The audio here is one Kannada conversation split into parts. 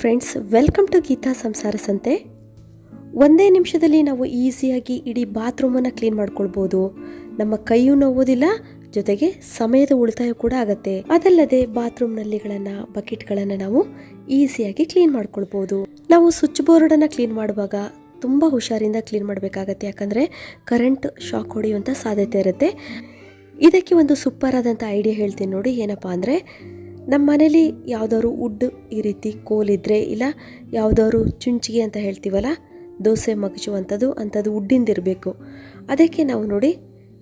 ಫ್ರೆಂಡ್ಸ್ ವೆಲ್ಕಮ್ ಟು ಗೀತಾ ಸಂಸಾರ ಸಂತೆ. ಒಂದೇ ನಿಮಿಷದಲ್ಲಿ ನಾವು ಈಸಿಯಾಗಿ ಇಡೀ ಬಾತ್ರೂಮನ್ನು ಕ್ಲೀನ್ ಮಾಡ್ಕೊಳ್ಬೋದು. ನಮ್ಮ ಕೈಯೂ ನೋವೋದಿಲ್ಲ, ಜೊತೆಗೆ ಸಮಯದ ಉಳಿತಾಯ ಕೂಡ ಆಗುತ್ತೆ. ಅದಲ್ಲದೆ ಬಾತ್ರೂಮ್ ಬಕೆಟ್ ಬಕೆಟ್ಗಳನ್ನು ನಾವು ಈಸಿಯಾಗಿ ಕ್ಲೀನ್ ಮಾಡ್ಕೊಳ್ಬೋದು. ನಾವು ಸ್ವಿಚ್ ಬೋರ್ಡನ್ನು ಕ್ಲೀನ್ ಮಾಡುವಾಗ ತುಂಬ ಹುಷಾರಿಂದ ಕ್ಲೀನ್ ಮಾಡಬೇಕಾಗತ್ತೆ. ಯಾಕಂದರೆ ಕರೆಂಟ್ ಶಾಕ್ ಹೊಡೆಯುವಂಥ ಸಾಧ್ಯತೆ ಇರುತ್ತೆ. ಇದಕ್ಕೆ ಒಂದು ಸೂಪರ್ ಆದಂಥ ಐಡಿಯಾ ಹೇಳ್ತೀನಿ ನೋಡಿ, ಏನಪ್ಪ ಅಂದರೆ ನಮ್ಮ ಮನೇಲಿ ಯಾವುದಾದ್ರು ವುಡ್ ಈ ರೀತಿ ಕೋಲಿದ್ರೆ ಇಲ್ಲ ಯಾವುದಾದ್ರು ಚುಂಚಿಗೆ ಅಂತ ಹೇಳ್ತೀವಲ್ಲ, ದೋಸೆ ಮಗಚುವಂಥದ್ದು ಅಂಥದ್ದು ಉಡ್ಡಿಂದಿರಬೇಕು ಅದಕ್ಕೆ ನಾವು ನೋಡಿ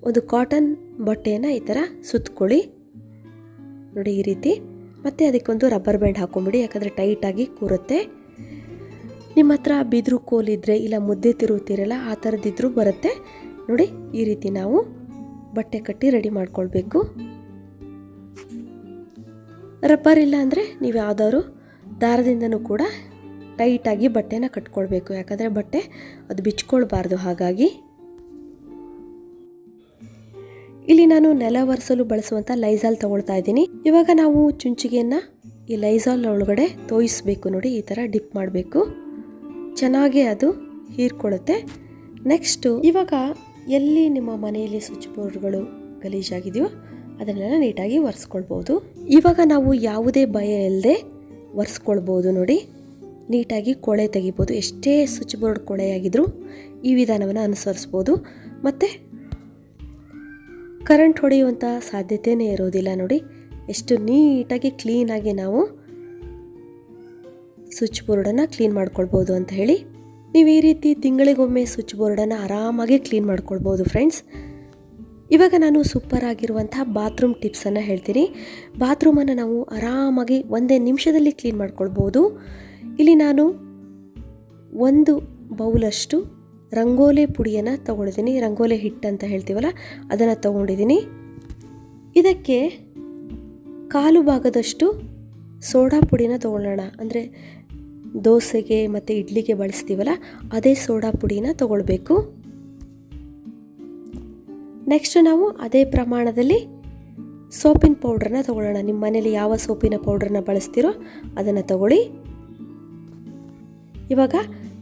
ಒಂದು ಕಾಟನ್ ಬಟ್ಟೆಯನ್ನು ಈ ಥರ ಸುತ್ತಕೊಳ್ಳಿ ನೋಡಿ ಈ ರೀತಿ. ಮತ್ತು ಅದಕ್ಕೊಂದು ರಬ್ಬರ್ ಬ್ಯಾಂಡ್ ಹಾಕೊಂಬಿಡಿ, ಯಾಕಂದರೆ ಟೈಟಾಗಿ ಕೂರುತ್ತೆ. ನಿಮ್ಮ ಹತ್ರ ಬಿದಿರು ಕೋಲಿದ್ರೆ ಇಲ್ಲ ಮುದ್ದೆ ತಿರುವುತ್ತೀರಲ್ಲ ಆ ಥರದ್ದಿದ್ರೂ ಬರುತ್ತೆ. ನೋಡಿ ಈ ರೀತಿ ನಾವು ಬಟ್ಟೆ ಕಟ್ಟಿ ರೆಡಿ ಮಾಡ್ಕೊಳ್ಬೇಕು. ರಬ್ಬರ್ ಇಲ್ಲ ಅಂದರೆ ನೀವು ಯಾವುದಾದ್ರು ದಾರದಿಂದನೂ ಕೂಡ ಟೈಟಾಗಿ ಬಟ್ಟೆನ ಕಟ್ಕೊಳ್ಬೇಕು. ಯಾಕಂದರೆ ಬಟ್ಟೆ ಅದು ಬಿಚ್ಕೊಳ್ಬಾರ್ದು. ಹಾಗಾಗಿ ಇಲ್ಲಿ ನಾನು ನೆಲ ಒರೆಸಲು ಬಳಸುವಂಥ ಲೈಸಾಲ್ ತೊಗೊಳ್ತಾ ಇದ್ದೀನಿ. ಇವಾಗ ನಾವು ಚುಂಚಿಗೆಯನ್ನು ಈ ಲೈಸಾಲ್ ಒಳಗಡೆ ತೋಯಿಸ್ಬೇಕು ನೋಡಿ, ಈ ಥರ ಡಿಪ್ ಮಾಡಬೇಕು. ಚೆನ್ನಾಗಿ ಅದು ಹೀರ್ಕೊಳ್ಳುತ್ತೆ. ನೆಕ್ಸ್ಟು ಇವಾಗ ಎಲ್ಲಿ ನಿಮ್ಮ ಮನೆಯಲ್ಲಿ ಸ್ವಿಚ್ ಬೋರ್ಡ್ಗಳು ಗಲೀಜಾಗಿದೆಯೋ ಅದನ್ನೆಲ್ಲ ನೀಟಾಗಿ ಒರೆಸ್ಕೊಳ್ಬೋದು. ಇವಾಗ ನಾವು ಯಾವುದೇ ಭಯ ಇಲ್ಲದೆ ಒರೆಸ್ಕೊಳ್ಬೋದು ನೋಡಿ. ನೀಟಾಗಿ ಕೊಳೆ ತೆಗಿಬೋದು. ಎಷ್ಟೇ ಸ್ವಿಚ್ ಬೋರ್ಡ್ ಕೊಳೆಯಾಗಿದ್ರೂ ಈ ವಿಧಾನವನ್ನು ಅನುಸರಿಸ್ಬೋದು. ಮತ್ತು ಕರೆಂಟ್ ಹೊಡೆಯುವಂಥ ಸಾಧ್ಯತೆಯೇ ಇರೋದಿಲ್ಲ ನೋಡಿ. ಎಷ್ಟು ನೀಟಾಗಿ ಕ್ಲೀನಾಗಿ ನಾವು ಸ್ವಿಚ್ ಬೋರ್ಡನ್ನು ಕ್ಲೀನ್ ಮಾಡ್ಕೊಳ್ಬೋದು ಅಂತ ಹೇಳಿ. ನೀವು ಈ ರೀತಿ ತಿಂಗಳಿಗೊಮ್ಮೆ ಸ್ವಿಚ್ ಬೋರ್ಡನ್ನು ಆರಾಮಾಗಿ ಕ್ಲೀನ್ ಮಾಡ್ಕೊಳ್ಬೋದು ಫ್ರೆಂಡ್ಸ್ ಇವಾಗ ನಾನು ಸೂಪರ್ ಆಗಿರುವಂಥ ಬಾತ್ರೂಮ್ ಟಿಪ್ಸನ್ನು ಹೇಳ್ತೀನಿ. ಬಾತ್ರೂಮನ್ನು ನಾವು ಆರಾಮಾಗಿ ಒಂದೇ ನಿಮಿಷದಲ್ಲಿ ಕ್ಲೀನ್ ಮಾಡ್ಕೊಳ್ಬೋದು. ಇಲ್ಲಿ ನಾನು ಒಂದು ಬೌಲಷ್ಟು ರಂಗೋಲೆ ಪುಡಿಯನ್ನು ತೊಗೊಂಡಿದ್ದೀನಿ. ರಂಗೋಲೆ ಹಿಟ್ಟು ಅಂತ ಹೇಳ್ತೀವಲ್ಲ, ಅದನ್ನು ತೊಗೊಂಡಿದ್ದೀನಿ. ಇದಕ್ಕೆ ಕಾಲು ಭಾಗದಷ್ಟು ಸೋಡಾ ಪುಡಿನ ತೊಗೊಳ್ಳೋಣ. ಅಂದರೆ ದೋಸೆಗೆ ಮತ್ತು ಇಡ್ಲಿಗೆ ಬಳಸ್ತೀವಲ್ಲ, ಅದೇ ಸೋಡಾ ಪುಡಿನ ತೊಗೊಳ್ಬೇಕು. ನೆಕ್ಸ್ಟ್ ನಾವು ಅದೇ ಪ್ರಮಾಣದಲ್ಲಿ ಸೋಪಿನ ಪೌಡ್ರನ್ನ ತೊಗೊಳ್ಳೋಣ. ನಿಮ್ಮ ಮನೇಲಿ ಯಾವ ಸೋಪಿನ ಪೌಡ್ರನ್ನ ಬಳಸ್ತೀರೋ ಅದನ್ನು ತಗೊಳ್ಳಿ. ಇವಾಗ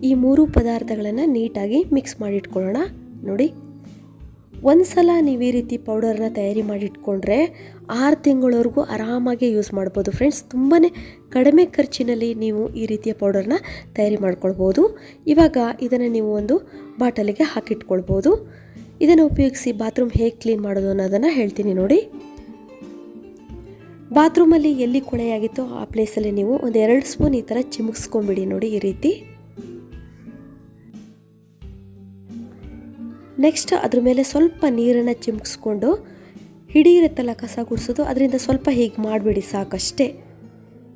ಈ ಮೂರು ಪದಾರ್ಥಗಳನ್ನು ನೀಟಾಗಿ ಮಿಕ್ಸ್ ಮಾಡಿಟ್ಕೊಳ್ಳೋಣ. ನೋಡಿ ಒಂದು ಸಲ ನೀವು ಈ ರೀತಿ ಪೌಡರನ್ನ ತಯಾರಿ ಮಾಡಿಟ್ಕೊಂಡ್ರೆ ಆರು ತಿಂಗಳವರೆಗೂ ಆರಾಮಾಗಿ ಯೂಸ್ ಮಾಡ್ಬೋದು ಫ್ರೆಂಡ್ಸ್ ತುಂಬಾ ಕಡಿಮೆ ಖರ್ಚಿನಲ್ಲಿ ನೀವು ಈ ರೀತಿಯ ಪೌಡರನ್ನ ತಯಾರಿ ಮಾಡ್ಕೊಳ್ಬೋದು. ಇವಾಗ ಇದನ್ನು ನೀವು ಒಂದು ಬಾಟಲಿಗೆ ಹಾಕಿಟ್ಕೊಳ್ಬೋದು. ಇದನ್ನು ಉಪಯೋಗಿಸಿ ಬಾತ್ರೂಮ್ ಹೇಗೆ ಕ್ಲೀನ್ ಮಾಡೋದು ಅನ್ನೋದನ್ನು ಹೇಳ್ತೀನಿ ನೋಡಿ. ಬಾತ್ರೂಮಲ್ಲಿ ಎಲ್ಲಿ ಕೊಳೆಯಾಗಿತ್ತೋ ಆ ಪ್ಲೇಸಲ್ಲಿ ನೀವು ಒಂದು ಎರಡು ಸ್ಪೂನ್ ಈ ಥರ ಚಿಮುಕ್ಸ್ಕೊಂಬಿಡಿ ನೋಡಿ ಈ ರೀತಿ. ನೆಕ್ಸ್ಟ್ ಅದ್ರ ಮೇಲೆ ಸ್ವಲ್ಪ ನೀರನ್ನು ಚಿಮುಕ್ಸ್ಕೊಂಡು ಹಿಡಿಯಿರುತ್ತಲ್ಲ ಕಸ ಗುಡಿಸೋದು, ಅದರಿಂದ ಸ್ವಲ್ಪ ಹೀಗೆ ಮಾಡಿಬಿಡಿ ಸಾಕಷ್ಟೇ.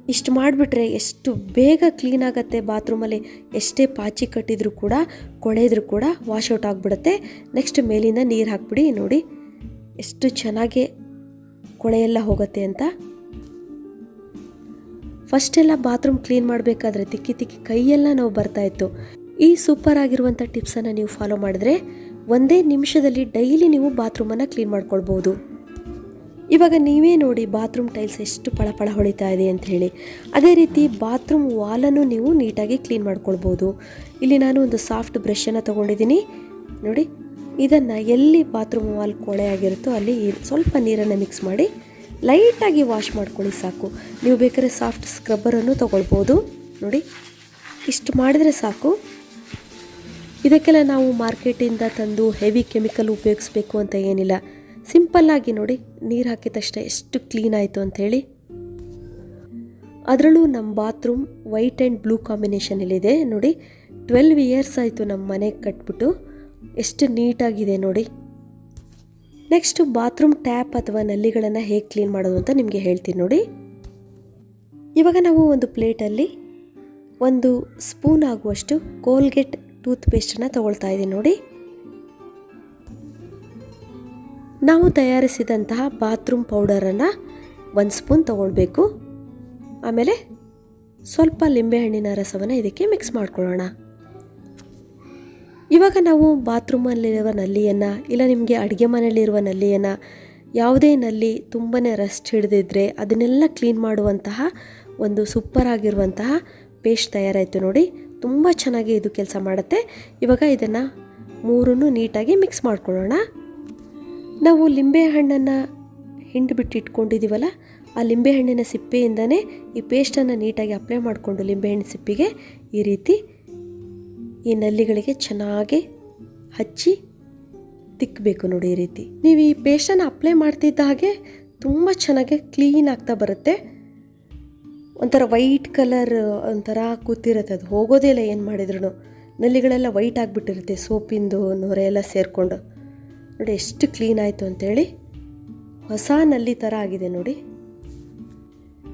ಇಷ್ಟು ಮಾಡಿಬಿಟ್ರೆ ಎಷ್ಟು ಬೇಗ ಕ್ಲೀನ್ ಆಗುತ್ತೆ ಬಾತ್ರೂಮಲ್ಲಿ. ಎಷ್ಟೇ ಪಾಚಿ ಕಟ್ಟಿದರೂ ಕೂಡ, ಕೊಳೆದ್ರೂ ಕೂಡ ವಾಶ್ ಔಟ್ ಆಗಿಬಿಡುತ್ತೆ. ನೆಕ್ಸ್ಟ್ ಮೇಲಿಂದ ನೀರು ಹಾಕ್ಬಿಡಿ, ನೋಡಿ ಎಷ್ಟು ಚೆನ್ನಾಗಿ ಕೊಳೆಯೆಲ್ಲ ಹೋಗುತ್ತೆ ಅಂತ. ಫಸ್ಟೆಲ್ಲ ಬಾತ್ರೂಮ್ ಕ್ಲೀನ್ ಮಾಡಬೇಕಾದ್ರೆ ತಿಕ್ಕಿ ತಿಕ್ಕಿ ಕೈಯೆಲ್ಲ ನೋವು ಬರ್ತಾಯಿತ್ತು ಈ ಸೂಪರ್ ಆಗಿರುವಂಥ ಟಿಪ್ಸನ್ನು ನೀವು ಫಾಲೋ ಮಾಡಿದ್ರೆ ಒಂದೇ ನಿಮಿಷದಲ್ಲಿ ಡೈಲಿ ನೀವು ಬಾತ್ರೂಮನ್ನು ಕ್ಲೀನ್ ಮಾಡ್ಕೊಳ್ಬೋದು. ಇವಾಗ ನೀವೇ ನೋಡಿ ಬಾತ್ರೂಮ್ ಟೈಲ್ಸ್ ಎಷ್ಟು ಪಳಪಳ ಹೊಳಿತಾ ಇದೆ ಅಂತ ಹೇಳಿ. ಅದೇ ರೀತಿ ಬಾತ್ರೂಮ್ ವಾಲನ್ನು ನೀವು ನೀಟಾಗಿ ಕ್ಲೀನ್ ಮಾಡ್ಕೊಳ್ಬೋದು. ಇಲ್ಲಿ ನಾನು ಒಂದು ಸಾಫ್ಟ್ ಬ್ರಷನ್ನು ತೊಗೊಂಡಿದ್ದೀನಿ. ನೋಡಿ, ಇದನ್ನು ಎಲ್ಲಿ ಬಾತ್ರೂಮ್ ವಾಲ್ ಕೊಳೆ ಆಗಿರುತ್ತೋ ಅಲ್ಲಿ ಸ್ವಲ್ಪ ನೀರನ್ನು ಮಿಕ್ಸ್ ಮಾಡಿ ಲೈಟಾಗಿ ವಾಶ್ ಮಾಡ್ಕೊಳ್ಳಿ ಸಾಕು. ನೀವು ಬೇಕಾದ್ರೆ ಸಾಫ್ಟ್ ಸ್ಕ್ರಬ್ಬರನ್ನು ತೊಗೊಳ್ಬೋದು. ನೋಡಿ, ಇಷ್ಟು ಮಾಡಿದರೆ ಸಾಕು. ಇದಕ್ಕೆಲ್ಲ ನಾವು ಮಾರ್ಕೆಟಿಂದ ತಂದು ಹೆವಿ ಕೆಮಿಕಲ್ ಉಪಯೋಗಿಸ್ಬೇಕು ಅಂತ ಏನಿಲ್ಲ. ಸಿಂಪಲ್ಲಾಗಿ ನೋಡಿ, ನೀರು ಹಾಕಿದ ತಕ್ಷಣ ಎಷ್ಟು ಕ್ಲೀನ್ ಆಯಿತು ಅಂಥೇಳಿ ಅದರಲ್ಲೂ ನಮ್ಮ ಬಾತ್ರೂಮ್ ವೈಟ್ ಆ್ಯಂಡ್ ಬ್ಲೂ ಕಾಂಬಿನೇಷನಲ್ಲಿದೆ ನೋಡಿ ಟ್ವೆಲ್ವ್ ಇಯರ್ಸ್ ಆಯಿತು ನಮ್ಮ ಮನೆಗೆ ಕಟ್ಬಿಟ್ಟು ಎಷ್ಟು ನೀಟಾಗಿದೆ ನೋಡಿ. ನೆಕ್ಸ್ಟು ಬಾತ್ರೂಮ್ ಟ್ಯಾಪ್ ಅಥವಾ ನಲ್ಲಿಗಳನ್ನು ಹೇಗೆ ಕ್ಲೀನ್ ಮಾಡೋದು ಅಂತ ನಿಮಗೆ ಹೇಳ್ತೀನಿ ನೋಡಿ. ಇವಾಗ ನಾವು ಒಂದು ಪ್ಲೇಟಲ್ಲಿ ಒಂದು ಸ್ಪೂನ್ ಆಗುವಷ್ಟು ಕೋಲ್ಗೇಟ್ ಟೂತ್ ಪೇಸ್ಟನ್ನು ತಗೊಳ್ತಾ ಇದ್ದೀನಿ ನೋಡಿ. ನಾವು ತಯಾರಿಸಿದಂತಹ ಬಾತ್ರೂಮ್ ಪೌಡರನ್ನು ಒಂದು ಸ್ಪೂನ್ ತೊಗೊಳ್ಬೇಕು. ಆಮೇಲೆ ಸ್ವಲ್ಪ ಲಿಂಬೆಹಣ್ಣಿನ ರಸವನ್ನು ಇದಕ್ಕೆ ಮಿಕ್ಸ್ ಮಾಡ್ಕೊಳ್ಳೋಣ. ಇವಾಗ ನಾವು ಬಾತ್ರೂಮಲ್ಲಿರುವ ನಲ್ಲಿಯನ್ನು, ಇಲ್ಲ ನಿಮಗೆ ಅಡುಗೆ ಮನೆಯಲ್ಲಿರುವ ನಲ್ಲಿಯನ್ನು, ಯಾವುದೇ ನಲ್ಲಿ ತುಂಬಾ ರಸ್ಟ್ ಹಿಡಿದಿದ್ರೆ ಅದನ್ನೆಲ್ಲ ಕ್ಲೀನ್ ಮಾಡುವಂತಹ ಒಂದು ಸೂಪರ್ ಆಗಿರುವಂತಹ ಪೇಸ್ಟ್ ತಯಾರಾಯಿತು ನೋಡಿ. ತುಂಬ ಚೆನ್ನಾಗಿ ಇದು ಕೆಲಸ ಮಾಡುತ್ತೆ. ಇವಾಗ ಇದನ್ನು ಮೂರನ್ನು ನೀಟಾಗಿ ಮಿಕ್ಸ್ ಮಾಡ್ಕೊಳ್ಳೋಣ. ನಾವು ಲಿಂಬೆ ಹಣ್ಣನ್ನು ಹಿಂಡು ಬಿಟ್ಟು ಇಟ್ಕೊಂಡಿದ್ದೀವಲ್ಲ, ಆ ಲಿಂಬೆಹಣ್ಣಿನ ಸಿಪ್ಪೆಯಿಂದನೇ ಈ ಪೇಸ್ಟನ್ನು ನೀಟಾಗಿ ಅಪ್ಲೈ ಮಾಡಿಕೊಂಡು ಲಿಂಬೆಹಣ್ಣು ಸಿಪ್ಪಿಗೆ ಈ ರೀತಿ ಈ ನಲ್ಲಿಗಳಿಗೆ ಚೆನ್ನಾಗಿ ಹಚ್ಚಿ ತಿಕ್ಕಬೇಕು ನೋಡಿ ಈ ರೀತಿ. ನೀವು ಈ ಪೇಸ್ಟನ್ನು ಅಪ್ಲೈ ಮಾಡ್ತಿದ್ದ ಹಾಗೆ ತುಂಬ ಚೆನ್ನಾಗಿ ಕ್ಲೀನ್ ಆಗ್ತಾ ಬರುತ್ತೆ. ಒಂಥರ ವೈಟ್ ಕಲರ್ ಒಂಥರ ಕೂತಿರುತ್ತೆ, ಅದು ಹೋಗೋದೇ ಇಲ್ಲ ಏನು ಮಾಡಿದ್ರು ನಲ್ಲಿಗಳೆಲ್ಲ ವೈಟ್ ಆಗಿಬಿಟ್ಟಿರುತ್ತೆ ಸೋಪಿಂದು ನೊರೆ ಎಲ್ಲ ಸೇರಿಕೊಂಡು. ನೋಡಿ ಎಷ್ಟು ಕ್ಲೀನ್ ಆಯಿತು ಅಂತೇಳಿ ಹೊಸ ನಲ್ಲಿ ಥರ ಆಗಿದೆ ನೋಡಿ.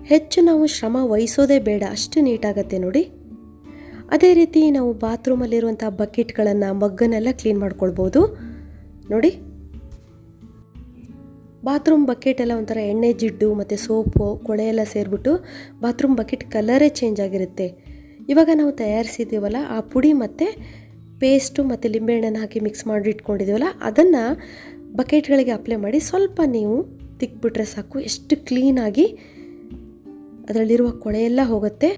ಹೆಚ್ಚು ನಾವು ಶ್ರಮ ವಹಿಸೋದೇ ಬೇಡ, ಅಷ್ಟು ನೀಟಾಗತ್ತೆ ನೋಡಿ. ಅದೇ ರೀತಿ ನಾವು ಬಾತ್ರೂಮಲ್ಲಿರುವಂಥ ಬಕೆಟ್ಗಳನ್ನು ಮಗ್ಗನ್ನೆಲ್ಲ ಕ್ಲೀನ್ ಮಾಡ್ಕೊಳ್ಬೋದು. ನೋಡಿ. ಬಾತ್ರೂಮ್ ಬಕೆಟ್ ಎಲ್ಲ ಒಂಥರ ಎಣ್ಣೆ, ಜಿಡ್ಡು ಮತ್ತು ಸೋಪು, ಕೊಳೆ ಎಲ್ಲ ಸೇರಿಬಿಟ್ಟು ಬಾತ್ರೂಮ್ ಬಕೆಟ್ ಕಲರೇ ಚೇಂಜ್ ಆಗಿರುತ್ತೆ. ಇವಾಗ ನಾವು ತಯಾರಿಸಿದ್ದೀವಲ್ಲ, ಆ ಪುಡಿ ಮತ್ತು ಪೇಸ್ಟು ಮತ್ತು ಲಿಂಬೆಹಣ್ಣನ್ನು ಹಾಕಿ ಮಿಕ್ಸ್ ಮಾಡಿ ಇಟ್ಕೊಂಡಿದ್ದೀವಲ್ಲ ಅದನ್ನು ಬಕೆಟ್ಗಳಿಗೆ ಅಪ್ಲೈ ಮಾಡಿ ಸ್ವಲ್ಪ ನೀವು ತಿಕ್ಬಿಟ್ರೆ ಸಾಕು. ಎಷ್ಟು ಕ್ಲೀನಾಗಿ ಅದರಲ್ಲಿರುವ ಕೊಳೆ ಎಲ್ಲ ಹೋಗುತ್ತೆ.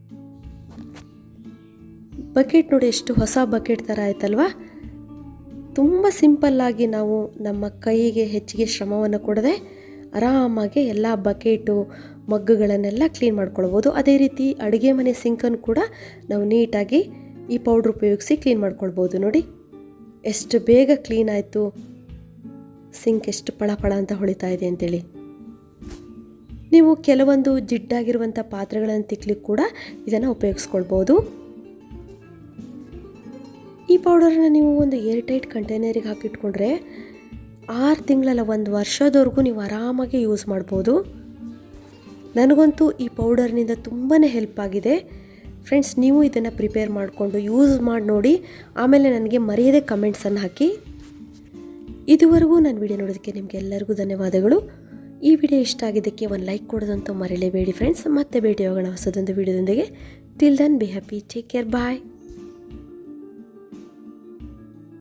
ಬಕೆಟ್ ನೋಡಿ ಎಷ್ಟು ಹೊಸ ಬಕೆಟ್ ಥರ ಆಯ್ತಲ್ವಾ? ತುಂಬ ಸಿಂಪಲ್ಲಾಗಿ ನಾವು ನಮ್ಮ ಕೈಗೆ ಹೆಚ್ಚಿಗೆ ಶ್ರಮವನ್ನು ಕೊಡದೆ ಆರಾಮಾಗಿ ಎಲ್ಲ ಬಕೆಟು, ಮಗ್ಗುಗಳನ್ನೆಲ್ಲ ಕ್ಲೀನ್ ಮಾಡ್ಕೊಳ್ಬೋದು. ಅದೇ ರೀತಿ ಅಡುಗೆ ಮನೆ ಸಿಂಕನ್ನು ಕೂಡ ನಾವು ನೀಟಾಗಿ ಈ ಪೌಡ್ರ್ ಉಪಯೋಗಿಸಿ ಕ್ಲೀನ್ ಮಾಡ್ಕೊಳ್ಬೋದು. ನೋಡಿ, ಎಷ್ಟು ಬೇಗ ಕ್ಲೀನ್ ಆಯಿತು. ಸಿಂಕ್ ಎಷ್ಟು ಪಳ ಪಳ ಅಂತ ಹೊಳಿತಾ ಇದೆ ಅಂತೇಳಿ. ನೀವು ಕೆಲವೊಂದು ಜಿಡ್ಡಾಗಿರುವಂಥ ಪಾತ್ರೆಗಳನ್ನು ತಿಕ್ಲಿಕ್ಕೆ ಕೂಡ ಇದನ್ನು ಉಪಯೋಗಿಸ್ಕೊಳ್ಬೋದು. ಈ ಪೌಡರನ್ನ ನೀವು ಒಂದು ಏರ್ಟೈಟ್ ಕಂಟೈನರಿಗೆ ಹಾಕಿಟ್ಕೊಂಡ್ರೆ ಆರು ತಿಂಗಳಲ್ಲ ಒಂದು ವರ್ಷದವರೆಗೂ ನೀವು ಆರಾಮಾಗಿ ಯೂಸ್ ಮಾಡ್ಬೋದು. ನನಗಂತೂ ಈ ಪೌಡರ್ನಿಂದ ತುಂಬಾ ಹೆಲ್ಪ್ ಆಗಿದೆ. ಫ್ರೆಂಡ್ಸ್ ನೀವು ಇದನ್ನು ಪ್ರಿಪೇರ್ ಮಾಡಿಕೊಂಡು ಯೂಸ್ ಮಾಡಿ ನೋಡಿ, ಆಮೇಲೆ ನನಗೆ ಮರೆಯದೆ ಕಮೆಂಟ್ಸನ್ನು ಹಾಕಿ. ಇದುವರೆಗೂ ನನ್ನ ವಿಡಿಯೋ ನೋಡೋದಕ್ಕೆ ನಿಮಗೆಲ್ಲರಿಗೂ ಧನ್ಯವಾದಗಳು. ಈ ವಿಡಿಯೋ ಇಷ್ಟ ಆಗಿದ್ದಕ್ಕೆ ಒಂದು ಲೈಕ್ ಕೊಡೋದಂತೂ ಮರೆಯಲೇಬೇಡಿ ಫ್ರೆಂಡ್ಸ್ ಮತ್ತೆ ಭೇಟಿ ಹೋಗೋಣ ಹೊಸದೊಂದು ವಿಡಿಯೋದೊಂದಿಗೆ till then be happy take care bye